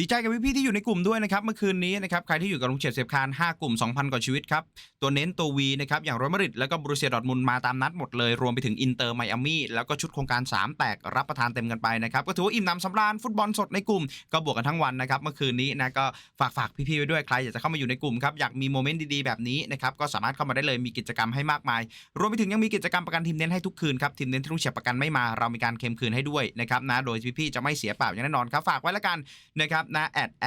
ดีใจกับพี่ๆที่อยู่ในกลุ่มด้วยนะครับเมื่อคืนนี้นะครับใครที่อยู่กับลุงเฉียดเสียบคาน5กลุ่ม 2,000 กว่าชีวิตครับ ตัวเน้นตัววีนะครับอย่างโรอัลมาดริดแล้วก็บรูเซียดอทมุนมาตามนัดหมดเลย รวมไปถึงอินเตอร์ไมอามี่แล้วก็ชุดโครงการ 3 แตกรับประทานเต็มกันไปนะครับ ก็ถือว่าอิ่มหนำสำราญฟุตบอลสดในกลุ่ม ก็บวกกันทั้งวันนะครับเมื่อคืนนี้นะก็ฝากฝากพี่ๆไว้ด้วยใครอยากจะเข้ามาอยู่ในกลุ่มครับอยากมีโมเมนต์ดีๆแบบนี้นะครับก็สามารถเข้ามาได้เลยมีกิจกรรมให้มากมาย รวมไปถึงยังมีกิจกรรมประกันทีมเน้นให้ทุกคืนครับทีมเน้นที่ลุงเฉียบประกันไม่มาเรามีการเคมคืนให้ด้วยนะครับนะโดยพี่ๆจะไม่เสียเปล่าอย่างแน่นอนครับฝากไว้แล้วกันนะครับนะ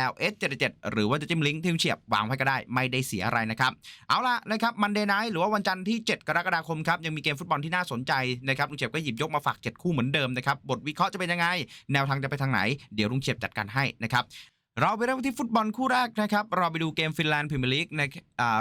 ls 77 หรือว่าจะจิ้มลิงก์ที่ลุงเฉียบวางไว้ก็ได้ไม่ได้เสียอะไรนะครับเอาล่ะนะครับมันเดย์ไนท์หรือว่าวันจันทร์ที่ 7 กรกฎาคมครับยังมีเกมฟุตบอลที่น่าสนใจนะครับลุงเฉียบก็หยิบยกมาฝาก 7 คู่เหมือนเดิมนะครับบทวิเคราะห์จะเป็นยังไง แนวทางจะไปทางไหนเดี๋ยวลุงเฉียบจัดการให้นะครับเราไปเริ่มที่ฟุตบอลคู่แรกนะครับ เราไปดูเกมฟินแลนด์พรีเมียร์ลีกใน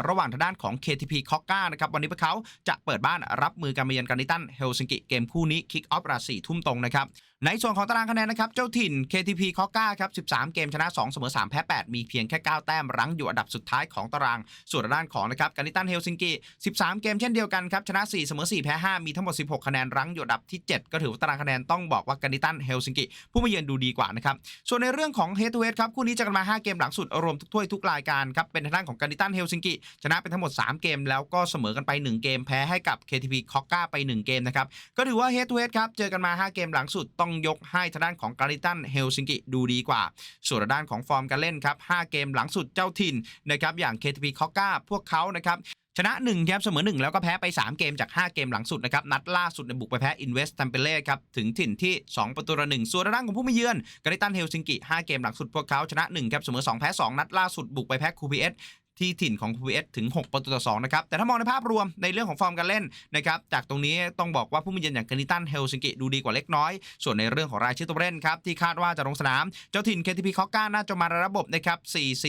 ระหว่างทางด้านของ KTP คอกกานะครับ วันนี้พวกเขาจะเปิดบ้านรับมือการมาเยือนการนิตันเฮลซิงกิ เกมคู่นี้คิกออฟราสี่ทุ่มตรงนะครับ ในส่วนของตารางคะแนนนะครับ เจ้าถิ่น KTP คอกกาครับ 13 เกมชนะ 2 เสมอ 3 แพ้ 8 มีเพียงแค่ 9 แต้มรั้งอยู่อันดับสุดท้ายของตาราง ส่วนด้านของนะครับการนิตันเฮลซิงกิ 13 เกมเช่นเดียวกันครับ ชนะ 4 เสมอ 4 แพ้ 5 มีทั้งหมด 16 คะแนนรั้งอยู่อันดับที่ 7 ก็ถือว่าตารางคะแนนต้องบอกว่าการนิตันเฮลซิงกิ ผู้มาเยือนดูดีกว่านะครับ ส่วนในเรื่องของ Head to Head ครับคู่นี้จะกันมา 5 เกมหลังสุดรวมทุกถ้วยทุกรายการครับเป็นทางด้านของการนิตันเฮลซิงกิชนะเป็นทั้งหมด 3 เกม แล้วก็เสมอกันไป 1 เกมแพ้ให้กับ KTP คอกกาไป 1 เกมนะครับก็ถือว่า Head to Head ครับเจอกันมา 5 เกมหลังสุดต้องยกให้ทางด้านของการิตันเฮลซิงกิดูดีกว่า ส่วนด้านของฟอร์มการเล่นครับ 5 เกมหลังสุดเจ้าถิ่นนะครับอย่าง KTP คอกกาพวกเขานะครับชนะ1ครับเสมอ 1 แล้วก็แพ้ไป 3 เกมจาก 5 เกมหลังสุดนะครับ นัดล่าสุดในบุกไปแพ้ Invest t a m p e l e ครับ ถึงถิ่นที่ 2 ประตูต่อหนึ่งส่วนทางด้านของผู้มาเยือนการิตันเฮลซิงกิ 5 เกมหลังสุดพวกเขาชนะ1ครับเสมอ 2 แพ้ 2 นัดล่าสุดบุกไปแพ้คูพีเอส ที่ถิ่นของ P.S. ถึง 6 ประตูต่อ 2 นะครับ แต่ถ้ามองในภาพรวมในเรื่องของฟอร์มการเล่นนะครับ จากตรงนี้ต้องบอกว่าผู้มาเยือนอย่างกานิตันเฮลซิงกิดูดีกว่าเล็กน้อย ส่วนในเรื่องของรายชื่อตัวเล่นครับ ที่คาดว่าจะลงสนาม เจ้าถิ่น KTP คอก้าน่าจะมาในระบบนะครับ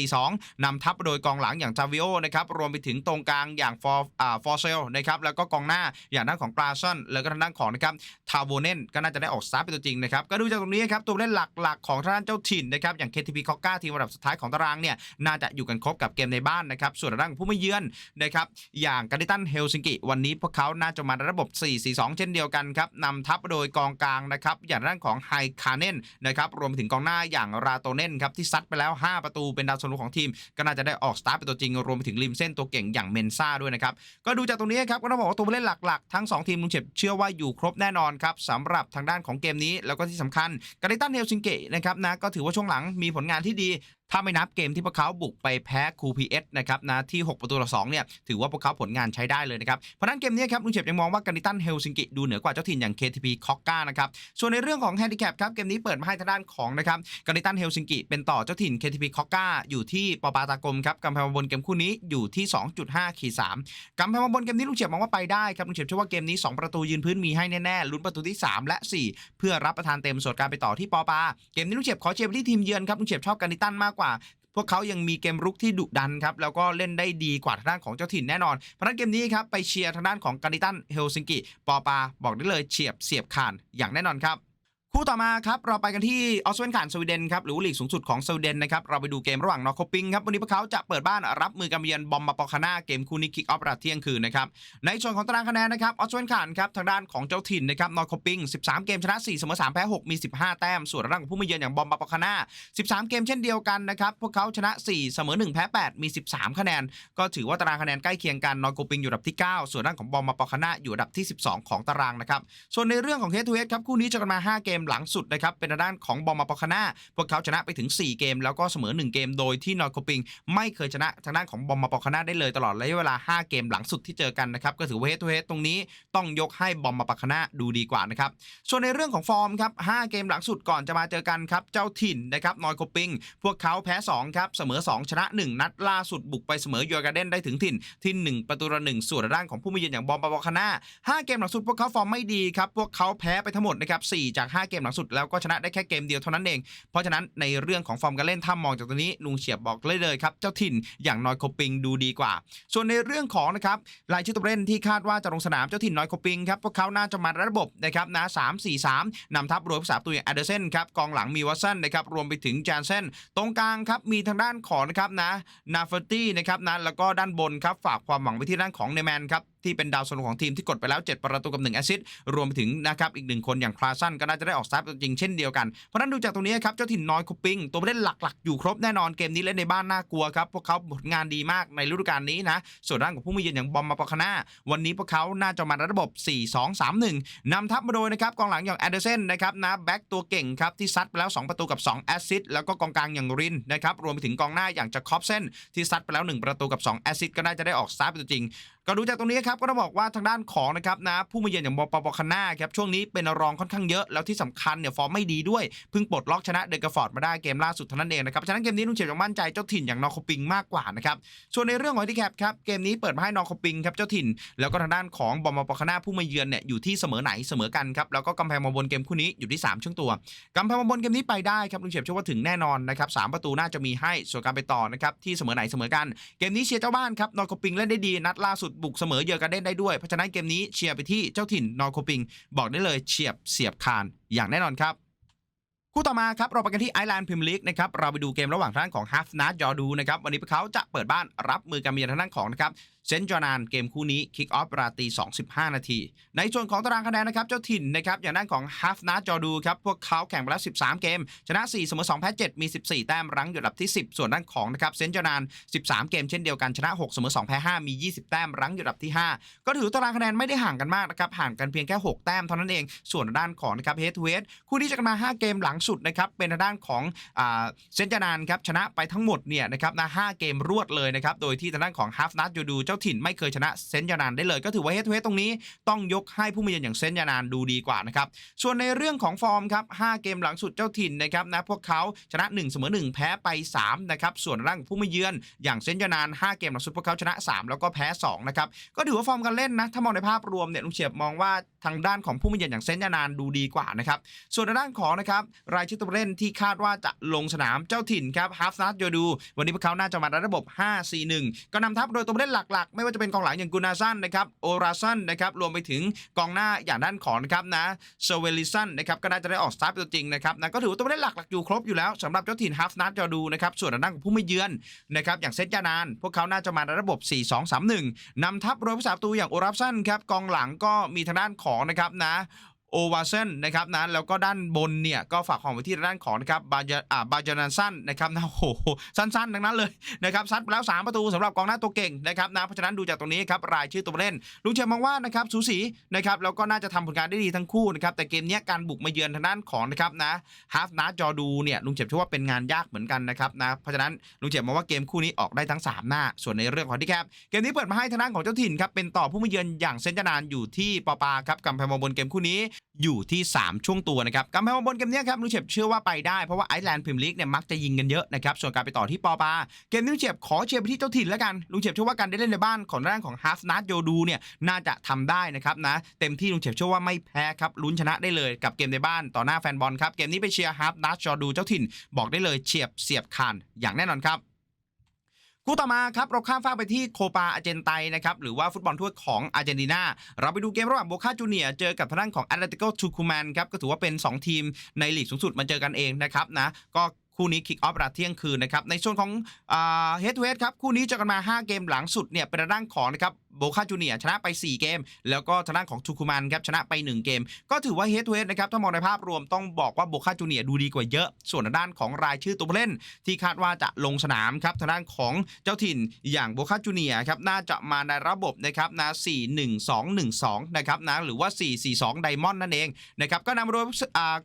4-4-2 นำทัพโดยกองหลังอย่างจาวิโอนะครับ รวมไปถึงตรงกลางอย่างฟอร์อ่าฟอร์เซลนะครับ แล้วก็กองหน้าอย่างด้านของกราซันแล้วก็ทางด้านของนะครับทาวโวเนนก็น่าจะได้ออกสตาร์ทเป็นตัวจริงนะครับก็ดูจากตรงนี้ครับตัวเล่นหลักๆของทางด้านเจ้าถิ่นนะครับอย่าง KTP คอก้าทีมระดับสุดท้ายของตารางเนี่ยน่าจะอยู่กันครบกับเกมในบ้านนะครับส่วนทางด้านของผู้ไมาเยือนนะครับอย่างการิตันเฮลซิงกิวันนี้พวกเขาน่าจะมาในระบบ 4-4-2 เช่นเดียวกันครับนำทัพโดยกองกลางนะครับอย่างด้านของไฮคาเนนนะครับรวมไปถึงกองหน้าอย่างราโตเนนครับที่ซัดไปแล้ว 5 ประตูเป็นดาวซันโวของทีม ก็น่าจะได้ออกสตาร์ทเป็นตัวจริง รวมไปถึงริมเส้นตัวเก่งอย่างเมนซ่าด้วยนะครับก็ดูจากตรงนี้ครับก็ต้องบอกว่าตัวผู้เล่นหลักๆ ทั้ง 2 ทีมลุงเจ็บเชื่อว่าอยู่ครบแน่นอนครับสำหรับทางด้านของเกมนี้แล้วก็ที่สำคัญการิตันเฮลซิงกินะครับนะก็ถือว่าช่วงหลังมีผลงานที่ดี ถ้าไม่นับเกมที่พวกเขาบุกไปแพ้คูพีเอสนะครับนะที่ 6 ประตูต่อ2เนี่ยถือว่าพวกเขาผลงานใช้ได้เลยนะครับ เพราะนั้นเกมนี้ครับลุงเฉียบยังมองว่าการิตันเฮลซิงกิดูเหนือกว่าเจ้าถิ่นอย่าง KTP คอกกานะครับส่วนในเรื่องของแฮนดิแคปครับเกมนี้เปิดมาให้ทางด้านของนะครับการิตันเฮลซิงกิเป็นต่อเจ้าถิ่น KTP คอกกาอยู่ที่ปอปาตากลมครับกำแพงบนเกมคู่นี้อยู่ที่ 2.5ขีด3กำแพงบนเกมนี้ลุงเฉียบมองว่าไปได้ครับลุงเฉียบเชื่อว่าเกมนี้ 2 ประตูยืนพื้นมีให้แน่ๆลุ้นประตูที่ 3 และ 4 เพื่อรับประทานเต็มส่วนการไปต่อที่ปอปาเกมนี้ลุงเฉียบขอเชียร์ไปที่ทีมเยือนครับลุงเฉียบชอบการิตันมากกว่า พวกเขายังมีเกมรุกที่ดุดันครับ แล้วก็เล่นได้ดีกว่าทางด้านของเจ้าถิ่นแน่นอน เพราะนั้นเกมนี้ครับ ไปเชียร์ทางด้านของการิตันเฮลซิงกิปอปาบอกได้เลยเฉียบเสียบขานอย่างแน่นอนครับ คู่ต่อมาครับเราไปกันที่ออสเวนขานสวีเดนครับหรือว่าลีกสูงสุดของสวีเดนนะครับเราไปดูเกมระหว่างนอร์โคปิงครับวันนี้พวกเขาจะเปิดบ้านรับมือกับเยือนบอมบาปอคาน่าเกมคู่นี้คิกออฟราเที่ยงคืนนะครับในส่วนของตารางคะแนนนะครับออสเวนขานครับทางด้านของเจ้าถิ่นนะครับนอร์โคปิง 13 เกมชนะ 4 เสมอ 3 แพ้ 6 มี 15 แต้ม ส่วนทางด้านของผู้มาเยือนอย่างบอมบาปอคาน่า13 เกมเช่นเดียวกันนะครับพวกเขาชนะ 4 เสมอ 1 แพ้ 8 มี 13 คะแนน ก็ถือว่าตารางคะแนนใกล้เคียงกันนอยโกปิงอยู่อันดับที่ 9 ส่วนด้านของบอมมาปอคาน่าอยู่อันดับที่ 12 ของตารางนะครับส่วนในเรื่องของเฮดทูเฮดครับคู่นี้เจะกันมา 5 เกมหลังสุดนะครับเป็นด้านของบอมมาปอคาน่าพวกเขาชนะไปถึง 4 เกม แล้วก็เสมอ 1 เกม โดยที่นอยโกปิง ไม่เคยชนะทางด้านของบอมมาปอคาน่าได้เลยตลอดระยะเวลา 5 เกมหลังสุดที่เจอกันนะครับก็ถือว่าเฮดทูเฮดตรงนี้ต้องยกให้บอมมาปอคาน่าดูดีกว่านะครับส่วนในเรื่องของฟอร์มครับ5เกมหลังสุดก่อนจะมาเจอกันครับเจ้าถิ่นนะครับนอยโคปิง พวกเขาแพ้2ครับเสมอ 2 ชนะ 1 นัดล่าสุดบุกไปเสมอยูการ์เดนได้ถึงถิ่นที่ 1 ประตูต่อหนึ่งส่วนด้านของผู้มาเยือนอย่างบอมบาบาคาน่า5เกมหลังสุดพวกเขาฟอร์มไม่ดีครับพวกเขาแพ้ไปทั้งหมดนะครับ4จาก 5เกมหลังสุดแล้วก็ชนะได้แค่เกมเดียวเท่านั้นเอง เพราะฉะนั้นในเรื่องของฟอร์มการเล่นถ้ามองจากตรงนี้ลุงเฉียบบอกเลยเลยครับเจ้าถิ่นอย่างนอยโคปิงดูดีกว่า ส่วนในเรื่องของนะครับรายชื่อตัวเล่นที่คาดว่าจะลงสนามเจ้าถิ่นนอยโคปิงครับพวกเขาน่าจะมาระบบนะครับนะ3 4 3นำทัพโดยผู้สาประตูอย่างแอเดอร์เซนครับกองหลังมีวัตสันนะครับรวมไปถึงจานเซนตรงกลางครับมีทางด้านของนะครับนะนาเฟอร์ตี้นะครับนะแล้วก็ด้านบนครับฝากความหวังไปที่ด้านของเนแมนครับ ที่เป็นดาวซันของทีมที่กดไปแล้ว 7 ประตูกับ1แอสซิสต์รวมไปถึงนะครับอีกหนึ่งคนอย่างคลาสันก็น่าจะได้ออกสตาร์ทจริงเช่นเดียวกัน เพราะนั้นดูจากตรงนี้ครับเจ้าถิ่นนอยคูปิงตัวผู้เล่นหลักๆ อยู่ครบแน่นอนเกมนี้เล่นในบ้านน่ากลัวครับพวกเขาผลงานดีมากในฤดูกาลนี้นะส่วนด้านของผู้มาเยือนอย่างบอมมาปาคาน่าวันนี้พวกเขาน่าจะมาระบบ 4-2-3-1นำทัพมาโดยนะครับกองหลังอย่างแอดเดอร์เซนนะครับนะแบ็กตัวเก่งครับที่ซัดไปแล้ว 2 ประตูกับ 2 แอสซิสต์แล้วก็กองกลางอย่างรินนะครับรวมไปถึงกองหน้าอย่างจะคอปเซนที่ซัดไปแล้ว 1 ประตูกับ 2 แอสซิสต์ก็น่าจะได้ออกสตาร์ทเป็นตัวจริงก็ดูจากตรงนี้ครับก็ต้องบอกว่าทางด้านของนะครับนะผู้มาเยือนอย่างบอปปคาน่าครับช่วงนี้เป็นรองค่อนข้างเยอะแล้วที่สำคัญเนี่ยฟอร์มไม่ดีด้วยเพิ่งปลดล็อกชนะเดกาฟอร์ดมาได้เกมล่าสุดเท่านั้นเองนะครับฉะนั้นเกมนี้ลุงเฉียบยังมั่นใจเจ้าถิ่นอย่างนอคปิงมากกว่านะครับส่วนในเรื่องของที่แคปครับเกมนี้เปิดมาให้นอคปิงครับเจ้าถิ่น แล้วก็ทางด้านของบอมปคาน่าผู้มาเยือนเนี่ยอยู่ที่เสมอไหนเสมอกันครับแล้วก็กำแพงมาบนเกมคู่นี้อยู่ที่ 3ช่วงตัวกำแพงมาบนเกมนี้ไปได้ครับลุงเฉียบเชื่อว่าถึงแน่นอนนะครับสามประตูน่าจะมีให้ส่วนการไปต่อนะครับที่เสมอไหนเสมอกัน เกมนี้เชียร์เจ้าบ้านครับนอคปิงเล่นได้ดีนัดล่าสุดบุกเสมอเยือกันเด่นได้ด้วย เพราะฉะนั้นเกมนี้เชียร์ไปที่เจ้าถิ่นนอร์โคปิง บอกได้เลยเฉียบเสียบคานอย่างแน่นอนครับคู่ต่อมาครับเราไปกันที่ไอร์แลนด์พิมลิกนะครับเราไปดูเกมระหว่างทางด้านของฮัฟนัทยอดูนะครับวันนี้พวกเขาจะเปิดบ้านรับมือกับเมียทางด้านของนะครับเซนต์จอร์นานเกมคู่นี้คิกออฟราตรี25นาที ในส่วนของตารางคะแนนนะครับ เจ้าถิ่นนะครับ อย่างด้านของฮัฟนาจอดูครับ พวกเขาแข่งไปแล้ว 13 เกม ชนะ 4 เสมอ 2 แพ้ 7 มี 14 แต้มรั้งอยู่อันดับที่ 10 ส่วนด้านของนะครับเซนต์จอร์นาน13 เกมเช่นเดียวกันชนะ 6 เสมอ 2 แพ้ 5 มี 20 แต้มรั้งอยู่อันดับที่ 5 ก็ถือตารางคะแนนไม่ได้ห่างกันมากนะครับห่างกันเพียงแค่ 6 แต้มเท่านั้นเอง ส่วนด้านของนะครับเฮดเฮดคู่ที่จะกันมา 5 เกมหลังสุดนะครับเป็นด้านของเซนต์จอร์นานครับชนะไปทั้งหมดเนี่ยนะครับนะ5เกมรวดเลยนะครับโดยที่ทางด้านของฮัฟนัทยูดูเจ้าถิ่นไม่เคยชนะเซนยานานได้เลย ก็ถือว่าเฮดทูเฮดตรงนี้ต้องยกให้ผู้มาเยือนอย่างเซนยานานดูดีกว่านะครับส่วนในเรื่องของฟอร์มครับ5เกมหลังสุดเจ้าถิ่นนะครับนะพวกเขาชนะ1เสมอ1แพ้ไป3นะครับส่วนร่างผู้มาเยือนอย่างเซนยานาน 5 เกมหลังสุดพวกเขาชนะ 3 แล้วก็แพ้2นะครับก็ถือว่าฟอร์มการเล่นนะถ้ามองในภาพรวมเนี่ยลุงเฉียบมองว่าทางด้านของผู้มาเยือนอย่างเซนยานานดูดีกว่านะครับส่วนในด้านของนะครับรายชื่อตัวเล่นที่คาดว่าจะลงสนามเจ้าถิ่นครับฮาฟนัทโยดู วันนี้พวกเขาน่าจะมาในระบบ 5-4-1 ก็นำทัพโดยตัวเล่นหลักๆไม่ว่าจะเป็นกองหลังอย่างกุนาซันนะครับโอราซันนะครับรวมไปถึงกองหน้าอย่างด้านของนะครับนะเซเวลิซันนะครับก็น่าจะได้ออกสตาร์ทเป็นตัวจริงนะครับนะก็ถือว่าตัวเล่นหลักๆอยู่ครบอยู่แล้วสำหรับเจ้าถิ่นฮาฟนัทจอดูนะครับส่วนด้านของผู้ไม่เยือนนะครับอย่างเซนจานาน พวกเขาน่าจะมาในระบบ 4-2-3-1นำทัพโดยผู้สาประตูอย่างโอราซันครับกองหลังก็มีทางด้านของนะครับนะ โอวาเซนนะครับนะแล้วก็ด้านบนเนี่ยก็ฝากของไปที่ด้านของนะครับบาจาบาจานันสันนะครับนะโอ้โหสั้นๆทั้งนั้นเลยนะครับซัดไปแล้ว 3 ประตูสำหรับกองหน้าตัวเก่งนะครับนะเพราะฉะนั้นดูจากตรงนี้ครับรายชื่อตัวเล่นลุงเชียร์มองว่านะครับสูสีนะครับแล้วก็น่าจะทำผลงานได้ดีทั้งคู่นะครับแต่เกมนี้การบุกมาเยือนทางด้านของนะครับนะฮาฟนาจอดูเนี่ยลุงเชียร์เชื่อว่าเป็นงานยากเหมือนกันนะครับนะเพราะฉะนั้นลุงเชียร์มองว่าเกมคู่นี้ออกได้ทั้ง 3 หน้า ส่วนในเรื่องของที่แคปเกมนี้เปิดมาให้ทางด้านของเจ้าถิ่นครับเป็นต่อผู้มาเยือนอย่างเซนจานานอยู่ที่ปอปาครับกำแพงมาบนเกมคู่นี้อยู่ที่ 3 ช่วงตัวนะครับกำแพงมาบนเกมนี้ครับลุงเฉียบเชื่อว่าไปได้เพราะว่าไอซ์แลนด์พรีเมียร์ลีกเนี่ยมักจะยิงกันเยอะนะครับส่วนการไปต่อที่ปอปาเกมนี้ลุงเฉียบขอเชียร์ไปที่เจ้าถิ่นแล้วกันลุงเฉียบเชื่อว่าการได้เล่นในบ้านของด้านของฮาฟนัทโยดูเนี่ยน่าจะทำได้นะครับนะเต็มที่ลุงเฉียบเชื่อว่าไม่แพ้ครับลุ้นชนะได้เลยกับเกมในบ้านต่อหน้าแฟนบอลครับเกมนี้ไปเชียร์ฮาฟนัทโยดูเจ้าถิ่นบอกได้เลยเฉียบเสียบคานอย่างแน่นอนครับ คู่ต่อมาครับเราข้ามฟากไปที่โคปาอาเจนไตนะครับหรือว่าฟุตบอลถ้วยของอาร์เจนตินาเราไปดูเกมระหว่างโบคาจูเนียเจอกับทางด้านของแอตเลติโกทูคูแมนครับก็ถือว่าเป็น 2 ทีมในลีกสูงสุดมาเจอกันเองนะครับนะก็คู่นี้คิกออฟราเที่ยงคืนนะครับในช่วงของเฮดเวดครับคู่นี้เจอกันมา 5 เกมหลังสุดเนี่ยเป็นทางด้านของนะครับโบคาจูเนียชนะไป 4 เกม แล้วก็ทางด้านของทูคูมันครับชนะไป 1 เกม ก็ถือว่าเฮดทูเฮดนะครับถ้ามองในภาพรวมต้องบอกว่าโบคาจูเนียดูดีกว่าเยอะ ส่วนทางด้านของรายชื่อตัวผู้เล่น ที่คาดว่าจะลงสนามครับทางด้านของเจ้าถิ่นอย่างโบคาจูเนียครับน่าจะมาในระบบนะครับนะ4-1-2-1-2นะครับนะหรือว่า 4-4-2 ไดมอนด์นั่นเองนะครับก็นำมาโดย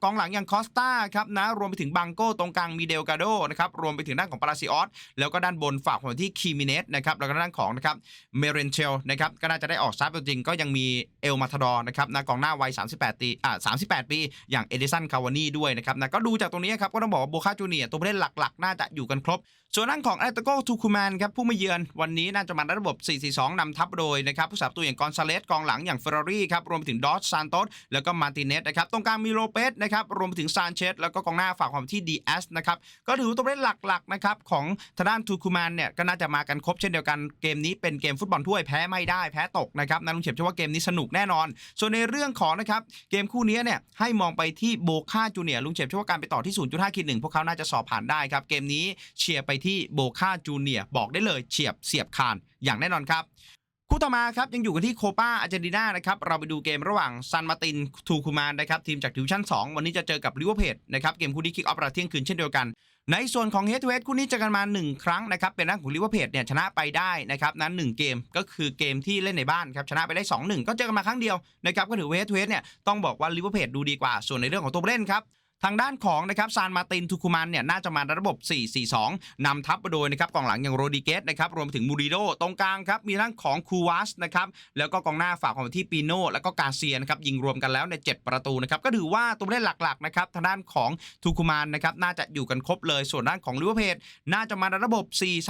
กองหลังอย่างคอสตาครับนะรวมไปถึงบังโก้ตรงกลางมีเดลกาโดนะครับรวมไปถึงด้านของปาราซิออสแล้วก็ด้านบนฝากของที่คีมิเนสนะครับแล้วก็ด้านของนะครับเมเรนเชลนะครับก็น่าจะได้ออกสตาร์ทตัวจริงก็ยังมีเอลมาทาดอร์นะครับนะกองหน้าวัย 38ปีอ่า38 ปี อย่างเอดิสันคาวานี่ด้วยนะครับนะก็ดูจากตรงนี้ครับก็ต้องบอกว่าโบคาจูเนียตัวผู้เล่นหลักๆ น่าจะอยู่กันครบ ส่วนด้านของแอตโกทูคูแมนครับผู้มาเยือนวันนี้น่าจะมาในระบบ 4-4-2นำทัพโดยนะครับผู้สาประตูอย่างกอนซาเลสกองหลังอย่างเฟอร์รารี่ครับรวมไปถึงดอสซานโตสแล้วก็มาร์ติเนสนะครับตรงกลางมีโลเปสนะครับรวมไปถึงซานเชสแล้วก็กองหน้าฝากความที่ดีเอสนะครับก็ถือว่าตัวเล่นหลักๆนะครับของทางด้านทูคูแมนเนี่ยก็น่าจะมากันครบเช่นเดียวกันเกมนี้เป็นเกมฟุตบอลถ้วยแพ้ไม่ได้แพ้ตกนะครับนันลุงเฉียบเชื่อว่าเกมนี้สนุกแน่นอน ส่วนในเรื่องของนะครับเกมคู่นี้เนี่ยให้มองไปที่โบคาจูเนียลุงเฉียบเชื่อว่าการไปต่อที่ 0.5คิดหนึ่งพวกเขาน่าจะสอบผ่านได้ครับเกมนี้เชียร์ไปที่โบคาจูเนียบอกได้เลยเฉียบเสียบคานอย่างแน่นอนครับคู่ต่อมาครับยังอยู่กันที่โคปาอาร์เจนตินานะครับเราไปดูเกมระหว่างซันมาตินทูคูมานนะครับทีมจากดิวิชั่น 2 วันนี้จะเจอกับลิเวอร์เพดนะครับเกมคู่นี้คิกออฟราเที่ยงคืนเช่นเดียวกัน ในส่วนของเฮดทูเวดคู่นี้เจอกันมา 1 ครั้งนะครับ เป็นนักของลิเวอร์เพจเนี่ยชนะไปได้นะครับนั้นหนึ่งเกมก็คือเกมที่เล่นในบ้านครับชนะไปได้ 2-1 ก็เจอกันมาครั้งเดียวนะครับก็ถือว่าเฮดทูเวดเนี่ยต้องบอกว่าลิเวอร์เพจดูดีกว่าส่วนในเรื่องของตัวเล่นครับ ทางด้านของนะครับซานมาตินทูคุมันเนี่ยน่าจะมาในระบบ 4-4-2 นำทัพโดยนะครับกองหลังอย่างโรดิเกสนะครับรวมไปถึงมูริโดตรงกลางครับมีทั้งของคูวัสนะครับแล้วก็กองหน้าฝากของที่ปีโน่แล้วก็กาเซียนะครับยิงรวมกันแล้วใน 7 ประตูนะครับก็ถือว่าตัวเล่นหลักๆนะครับทางด้านของทูคุมันนะครับน่าจะอยู่กันครบเลยส่วนด้านของลิเวอร์เพดน่าจะมาในระบบ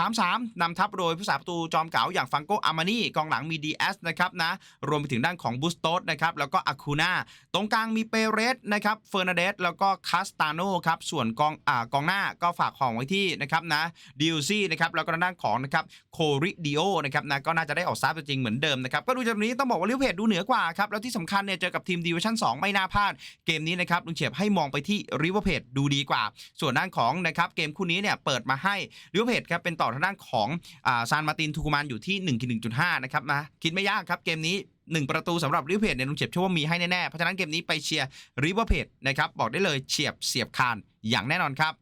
4-3-3 นำทัพโดยผู้สาประตูจอมเก๋าอย่างฟังโกอามานีกองหลังมีดีเอสนะครับนะรวมไปถึงด้านของบูสโตสนะครับแล้วก็อาคูนาตรงกลางมีเปเรสนะครับเฟอร์นาเดสแล้วก็คาสตาโนครับส่วนกองอ่ากองหน้าก็ฝากของไว้ที่นะครับนะดิวซี่นะครับแล้วก็ด้านของนะครับโคริดิโอนะครับนะก็น่าจะได้ออกซาร์ตัวจริงเหมือนเดิมนะครับก็ดูจากนี้ต้องบอกว่าลิเวอร์พูลดูเหนือกว่าครับแล้วที่สำคัญเนี่ยเจอกับทีมดิวิชั่น2ไม่น่าพลาดเกมนี้นะครับลุงเฉียบให้มองไปที่ริเวอร์พูลดูดีกว่า ส่วนด้านของนะครับเกมคู่นี้เนี่ยเปิดมาให้ริเวอร์พูลครับเป็นต่อทางด้านของอ่าซานมาตินทูกุมานอยู่ที่1กิ1.5นะครับนะคิดไม่ยากครับเกมนี้ 1 ประตูสำหรับริเวอร์พูลเนี่ยลุงเฉียบเชื่อว่ามีให้แน่ๆเพราะฉะนั้นเกมนี้ไปเชียร์ริเวอร์พูลนะครับบอกได้เลยเฉียบเสียบคานอย่างแน่นอนครับ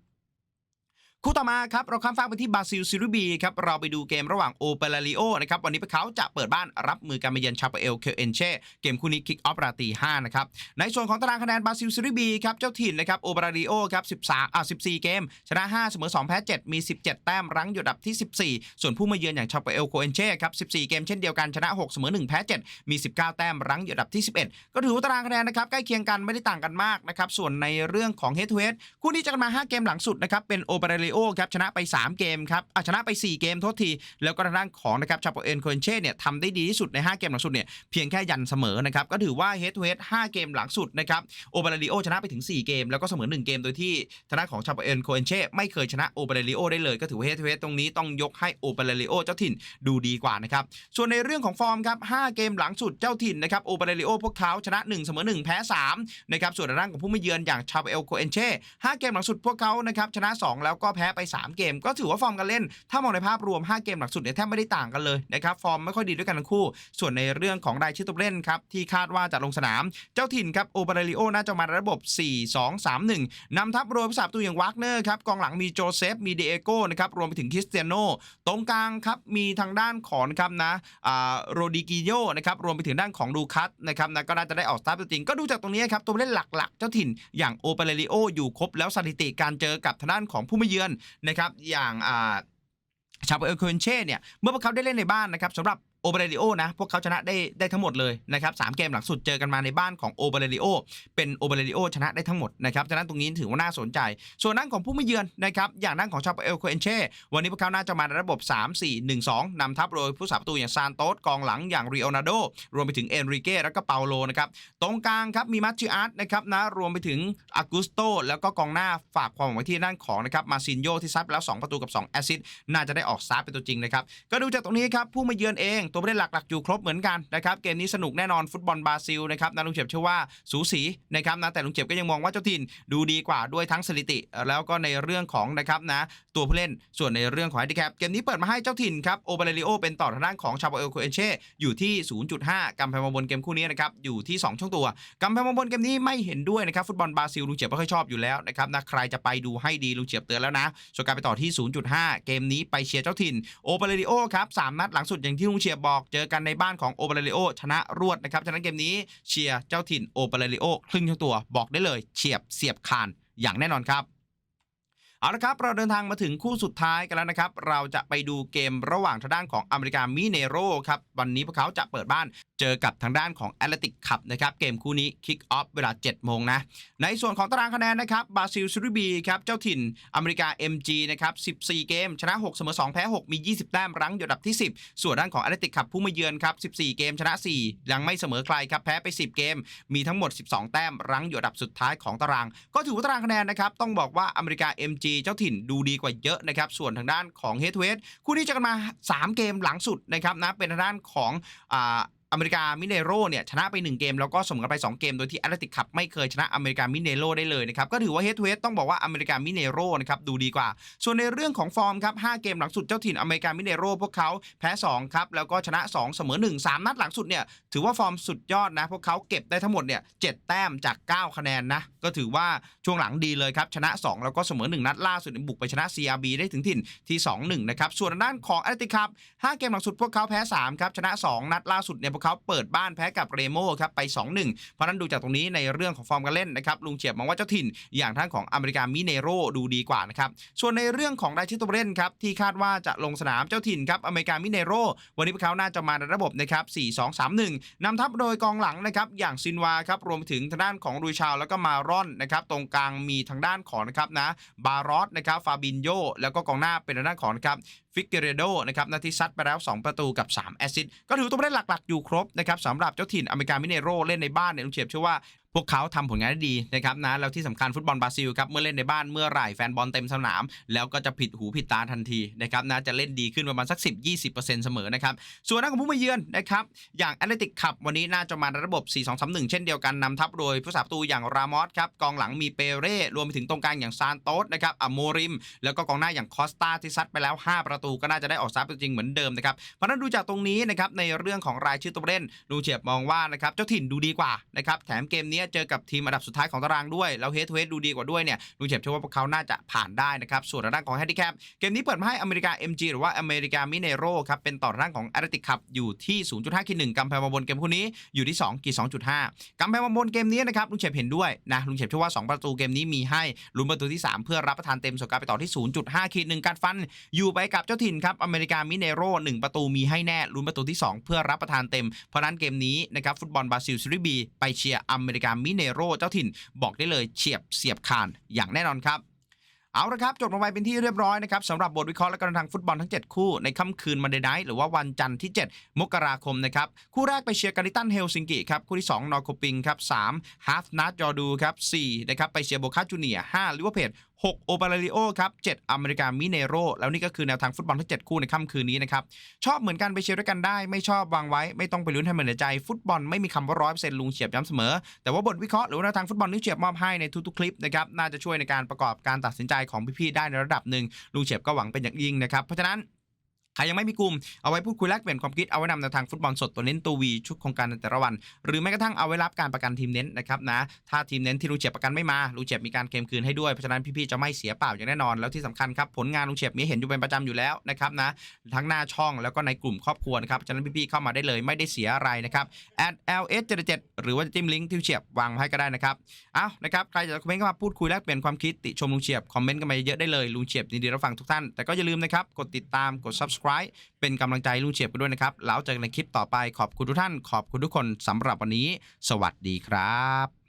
คู่ต่อมาครับเราข้ามฟากไปที่บราซิลซิรูบีครับเราไปดูเกมระหว่างโอเปราริโอนะครับวันนี้พวกเขาจะเปิดบ้านรับมือการมาเยือนชาเปเอลเคเอนเช่เกมคู่นี้คิกออฟราตี5นะครับในส่วนของตารางคะแนนบราซิลซิรูบีครับเจ้าถิ่นนะครับโอเปราริโอครับ13อ่า14 เกม ชนะ 5 เสมอ 2 แพ้ 7 มี 17 แต้มรั้งอยู่ดับที่ 14 ส่วนผู้มาเยือนอย่างชาเปเอลโคเอนเช่ครับ14 เกมเช่นเดียวกันชนะ 6 เสมอ 1 แพ้ 7 มี 19 แต้มรั้งอยู่ดับที่ 11 ก็ถือว่าตารางคะแนนนะครับใกล้เคียงกันไม่ได้ต่างกันมากนะครับส่วนในเรื่องของเฮดทูเฮดคู่นี้จะกันมา 5 เกมหลังสุดนะครับเป็นโอเปราริโอครับชนะไป 3 เกมครับอะชนะไป 4 เกมโทษที แล้วก็ทางด้านของนะครับชาโปเอ็นโคเอนเช่เนี่ยทำได้ดีที่สุดใน 5 เกมหลังสุดเนี่ยเพียงแค่ยันเสมอนะครับก็ถือว่าเฮดทูเฮด5เกมหลังสุดนะครับโอเปราริโอชนะไปถึง 4 เกม แล้วก็เสมอ 1 เกมโดยที่ทางด้านของชาโปเอ็นโคเอนเช่ไม่เคยชนะโอเปราริโอได้เลยก็ถือว่าเฮดทูเฮดตรงนี้ต้องยกให้โอเปราริโอเจ้าถิ่นดูดีกว่านะครับส่วนในเรื่องของฟอร์มครับ5เกมหลังสุดเจ้าถิ่นนะครับโอเปราริโอพวกเขาชนะ 1 เสมอ 1 แพ้3นะครับส่วนทางด้านของผู้มาเยือนอย่างชาเปเอลโคเอนเช่5เกมหลังสุดพวกเขานะครับชนะ 2 แล้วก็แพ้ไป 3 เกม ก็ถือว่าฟอร์มการเล่น ถ้ามองในภาพรวม 5 เกมหลังสุดเนี่ยแทบไม่ได้ต่างกันเลยนะครับฟอร์มไม่ค่อยดีด้วยกันทั้งคู่ ส่วนในเรื่องของรายชื่อตัวเล่นครับที่คาดว่าจะลงสนาม เจ้าถิ่นครับโอเปราริโอน่าจะมาระบบ 4-2-3-1นำทัพโดยผู้สาประตูอย่างวากเนอร์ครับกองหลังมีโจเซฟมีเดเอโก้นะครับรวมไปถึงคริสเตียโนตรงกลางครับมีทางด้านของครับนะอ่าโรดิกิโยนะครับรวมไปถึงด้านของดูคัสนะครับนะก็น่าจะได้ออกสตาร์ทตัวจริงก็ดูจากตรงนี้ครับตัวเล่นหลักๆ เจ้าถิ่นอย่างโอเปราริโออยู่ครบแล้วสถิติการเจอกับทางด้านของผู้มาเยือนนะครับอย่างชาเปเอลโคเนเช่เนี่ยเมื่อพวกเขาได้เล่นในบ้านนะครับสำหรับ โอเบเรดิโอนะ พวกเขาชนะได้ได้ทั้งหมดเลยนะครับสามเกมหลังสุดเจอกันมาในบ้านของโอเบเรดิโอเป็นโอเบเรดิโอชนะได้ทั้งหมดนะครับฉะนั้นตรงนี้ถือว่าน่าสนใจ ส่วนด้านของผู้ไม่เยือนนะครับอย่างด้านของชาเปเอลโคเอนเช่วันนี้พวกเขาน่าจะมาในระบบ 3 4 1 2นำทัพโดยผู้สาประตูอย่างซานโตสกองหลังอย่างริโอนาโดรวมไปถึงเอนริเก้แล้วก็เปาโลนะครับตรงกลางครับมีมัตชิอาร์ตนะครับนะรวมไปถึงอากุสโตแล้วก็กองหน้าฝากความหวังไว้ที่ด้านของนะครับมาซินโยที่ซัดไปแล้ว 2 ประตูกับ2แอสซิสน่าจะได้ออกซาร์เป็นตัวจริงนะครับก็ดูจากตรงนี้ครับผู้มาเยือนเองตัวผู้เล่นหลักๆอยู่ครบเหมือนกันนะครับเกมนี้สนุกแน่นอนฟุตบอลบราซิลนะครับนาลุงเจ็บเชื่อว่าสูสีนะครับนะแต่ลุงเจ็บก็ยังมองว่าเจ้าถิ่นดูดีกว่าด้วยทั้งสถิติ แล้วก็ในเรื่องของนะครับนะตัวผู้เล่นส่วนในเรื่องของแฮดิแคปเกมนี้เปิดมาให้เจ้าถิ่นครับโอเปเรลิโอเป็นต่อทางด้านของชาบเอลโคเอนเช่อยู่ที่ 0.5กำแพงมาบนเกมคู่นี้นะครับอยู่ที่ 2 ช่องตัวกำแพงมาบนเกมนี้ไม่เห็นด้วยนะครับฟุตบอลบราซิลลุงเจ็บไม่ค่อยชอบอยู่แล้วนะครับนะใครจะไปดูให้ดีลุงเจ็บเตือนแล้วนะส่วนการไปต่อที่ 0.5 เกมนี้ไปเชียร์เจ้าถิ่นโอเปเรลิโอครับสามนัดหลังสุดอย่างที่ลุงเชียร์บอกเจอกันในบ้านของโอเปเรลิโอชนะรวดนะครับฉะนั้นเกมนี้เชียร์เจ้าถิ่นโอเปเรลิโอครึ่งทั้งตัวบอกได้เลยเฉียบเสียบคานอย่างแน่นอนครับ เอาละครับเราเดินทางมาถึงคู่สุดท้ายกันแล้วนะครับ เราจะไปดูเกมระหว่างทางด้านของอเมริกามิเนโรครับ วันนี้พวกเขาจะเปิดบ้านเจอกับทางด้านของแอตเลติกขับนะครับ เกมคู่นี้คิกออฟเวลา 7 โมงนะ ในส่วนของตารางคะแนนนะครับบราซิลซูริบีครับ เจ้าถิ่นอเมริกา MG นะครับ 14 เกม ชนะ 6 เสมอ 2 แพ้ 6 มี 20 แต้มรั้งอยู่อันดับที่ 10 ส่วนด้านของแอตเลติกขับผู้มาเยือนครับ 14 เกมชนะ 4 ยังไม่เสมอใครครับแพ้ไป 10 เกม มีทั้งหมด 12 แต้มรั้งอยู่อันดับสุดท้ายของตาราง ก็ถือว่าตารางคะแนนนะครับต้องบอกว่าอเมริกา MG เจ้าถิ่นดูดีกว่าเยอะนะครับ ส่วนทางด้านของเฮดเวสคู่นี้เจอกันมา 3 เกมหลังสุดนะครับนะเป็นทางด้านของอ่า อเมริกามิเนโรเนี่ยชนะไป 1 เกม แล้วก็เสมอกันไป 2 เกม โดยที่แอตเลติกขับไม่เคยชนะอเมริกามิเนโรได้เลยนะครับ ก็ถือว่าเฮดทูเฮดต้องบอกว่าอเมริกามิเนโรนะครับดูดีกว่า ส่วนในเรื่องของฟอร์มครับ5เกมหลังสุดเจ้าถิ่นอเมริกามิเนโรพวกเขาแพ้2ครับแล้วก็ชนะ 2 เสมอ 1 3 นัดหลังสุดเนี่ยถือว่าฟอร์มสุดยอดนะพวกเขาเก็บได้ทั้งหมดเนี่ย7แต้มจาก 9 คะแนนนะก็ถือว่าช่วงหลังดีเลยครับชนะ 2 แล้วก็เสมอ 1 นัดล่าสุดบุกไปชนะ CRB ได้ถึงถิ่นที่ 2-1นะครับส่วนด้านของแอตเลติกครับ5เกมหลังสุดพวกเขาแพ้3ครับชนะ 2 นัดล่าสุดเนี่ยพวกเขาเปิดบ้านแพ้กับเรโมครับไป 2-1 เพราะนั้นดูจากตรงนี้ในเรื่องของฟอร์มการเล่นนะครับลุงเฉียบมองว่าเจ้าถิ่นอย่างท่านของอเมริกามิเนโรดูดีกว่านะครับส่วนในเรื่องของรายชื่อตัวเล่นครับที่คาดว่าจะลงสนามเจ้าถิ่นครับอเมริกามิเนโรวันนี้พวกเขาน่าจะมาในระบบนะครับ4-2-3-1นำทัพโดยกองหลังนะครับอย่างซินวาครับรวมถึงทางด้านของรุยชาวแล้วก็มารอนนะครับตรงกลางมีทางด้านของนะครับนะบารอสนะครับฟาบินโยแล้วก็กองหน้าเป็นทางด้านของนะครับ ฟิกเกเรโดนะครับนาทีซัดไปแล้ว 2 ประตูกับ 3 แอสซิสต์ก็ถือตัวผู้เล่นหลักๆ อยู่ครบนะครับสำหรับเจ้าถิ่นอเมริกามิเนโรเล่นในบ้านเนี่ยลุงเฉียบเชื่อว่า พวกเขาทำผลงานได้ดีนะครับนะแล้วที่สำคัญฟุตบอลบราซิลครับเมื่อเล่นในบ้านเมื่อไหร่แฟนบอลเต็มสนาม แล้วก็จะผิดหูผิดตาทันทีนะครับนะจะเล่นดีขึ้นประมาณสัก 10-20%เสมอนะครับส่วนนักของผู้มาเยือนนะครับอย่างแอตเลติกขับวันนี้น่าจะมาในระบบ 4-2-3-1 เช่นเดียวกันนำทัพโดยผู้สาประตูอย่างรามอสครับกองหลังมีเปเร่รวมไปถึงตรงกลางอย่างซานโตสนะครับอโมริม แล้วก็กองหน้าอย่างคอสตาที่ซัดไปแล้ว 5 ประตูก็น่าจะได้ออกซับจริงๆเหมือนเดิมนะครับเพราะนั้นดูจากตรงนี้นะครับในเรื่องของรายชื่อตัวเล่นลุงเฉียบมองว่านะครับเจ้าถิ่นดูดีกว่านะครับแถมเกมนี้ี้เจอกับทีมอันดับสุดท้ายของตารางด้วย แล้วเฮดทูเฮดดูดีกว่าด้วยเนี่ยลุงเฉียบเชื่อว่าพวกเขาน่าจะผ่านได้นะครับส่วนทางด้านของแฮนดิแคปเกมนี้เปิดมาให้อเมริกา MG หรือว่าอเมริกามิเนโรครับเป็นต่อทางของแอตติกขับอยู่ที่ 0.5ขีด1กำแพงมาบนเกมคู่นี้อยู่ที่2ขีด2.5กำแพงมาบนเกมนี้นะครับลุงเฉียบเห็นด้วยนะลุงเฉียบเชื่อว่า 2 ประตูเกมนี้มีให้ลุ้นประตูที่ 3 เพื่อรับประทานเต็มสการไปต่อที่ 0.5ขีด1การฟัน อยู่ไปกับเจ้าถิ่นครับอเมริกามิเนโร1ประตูมีให้แน่ลุ้นประตูที่ 2 เพื่อรับประทานเต็มเพราะนั้นเกมนี้นะครับฟุตบอลบราซิลซีรีบีไปเชียร์อเมริกามิเนโรเจ้าถิ่นบอกได้เลยเฉียบเสียบคานอย่างแน่นอนครับเอาละครับจบลงไปเป็นที่เรียบร้อยนะครับสำหรับบทวิเคราะห์และการทางฟุตบอลทั้ง 7 คู่ในค่ำคืนมันเดย์ไนท์หรือว่าวันจันทร์ที่ 7 มกราคมนะครับ คู่แรกไปเชียร์การิตันเฮลซิงกิครับ คู่ที่ 2 นอร์โคปิงครับ3ฮาร์ฟนัทจอร์ดูครับ4นะครับไปเชียร์โบคาจูเนีย5ลิเวอร์เพจ 6 โอปาริโอครับ7อเมริกามิเนโรแล้วนี่ก็คือแนวทางฟุตบอลทั้ง7คู่ในค่ำคืนนี้นะครับ ชอบเหมือนกันไปเชียร์ด้วยกันได้ ไม่ชอบวางไว้ ไม่ต้องไปลุ้นให้เหมือนใจ ฟุตบอลไม่มีคำว่าร้อยเปอร์เซ็นต์ลุงเฉียบย้ำเสมอ แต่ว่าบทวิเคราะห์หรือแนวทางฟุตบอลที่เฉียบมอบให้ในทุกๆคลิปนะครับน่าจะช่วยในการประกอบการตัดสินใจของพี่ๆได้ในระดับหนึ่งลุงเฉียบก็หวังเป็นอย่างยิ่งนะครับเพราะฉะนั้น ใครยังไม่มีกลุ่ม เอาไว้พูดคุยแลกเปลี่ยนความคิด เอาไว้นำแนวทางฟุตบอลสดตัวเน้นตัววีชุดโครงการในแต่ละวัน หรือแม้กระทั่งเอาไว้รับการประกันทีมเน้นนะครับนะ ถ้าทีมเน้นที่ลุเฉียบประกันไม่มาลุงเฉียบมีการเคลมคืนให้ด้วย เพราะฉะนั้นพี่ๆจะไม่เสียเปล่าอย่างแน่นอน แล้วที่สำคัญครับผลงานลุงเฉียบมีเห็นอยู่เป็นประจำอยู่แล้วนะครับนะ ทั้งหน้าช่องแล้วก็ในกลุ่มครอบครัวนะครับ ฉะนั้นพี่ๆเข้ามาได้เลยไม่ได้เสียอะไรนะครับ ls 7 7หรือว่าจะจิ้มลิงก์ที่ลุเฉียบวางให้ก็ได้นะครับเอานะครับใครจะคอมเมนต์เข้ามาพูดคุยแลกเปลี่ยนความคิดติชมลุงเฉียบคอมเมนต์กันมาเยอะได้เลยลุงเฉียบยินดีรับฟังทุกท่านแต่ก็อย่าลืมนะครับกดติดตามกด subscribe เป็นกำลังใจลุงเฉียบกันด้วยนะครับ แล้วเจอกันในคลิปต่อไปขอบคุณทุกท่าน ขอบคุณทุกคนสำหรับวันนี้ สวัสดีครับ